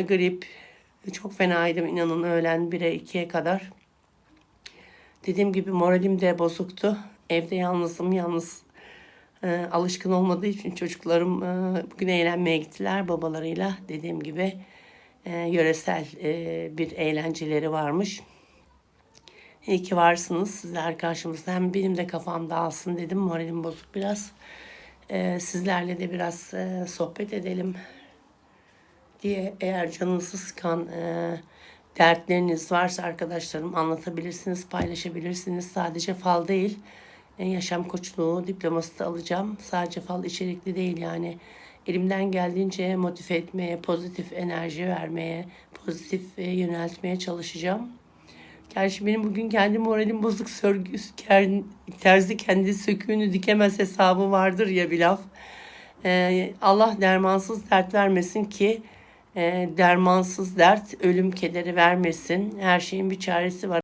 grip. Çok fenaydım inanın öğlen 1'e 2'ye kadar. Dediğim gibi moralim de bozuktu. Evde yalnızım yalnız e, alışkın olmadığı için çocuklarım e, bugün eğlenmeye gittiler babalarıyla. Dediğim gibi e, yöresel e, bir eğlenceleri varmış. İyi ki varsınız sizler karşımızda. Hem benim de kafam dağılsın dedim. Moralim bozuk biraz. E, sizlerle de biraz e, sohbet edelim diye eğer canınızı sıkan e, dertleriniz varsa arkadaşlarım anlatabilirsiniz, paylaşabilirsiniz. Sadece fal değil, e, yaşam koçluğu diploması da alacağım. Sadece fal içerikli değil yani. Elimden geldiğince motive etmeye, pozitif enerji vermeye, pozitif e, yöneltmeye çalışacağım. Gerçi benim bugün kendi moralim bozuk sörgü, terzi kendi söküğünü dikemez hesabı vardır ya bir laf. Ee, Allah dermansız dert vermesin ki dermansız dert ölüm kederi vermesin. Her şeyin bir çaresi var.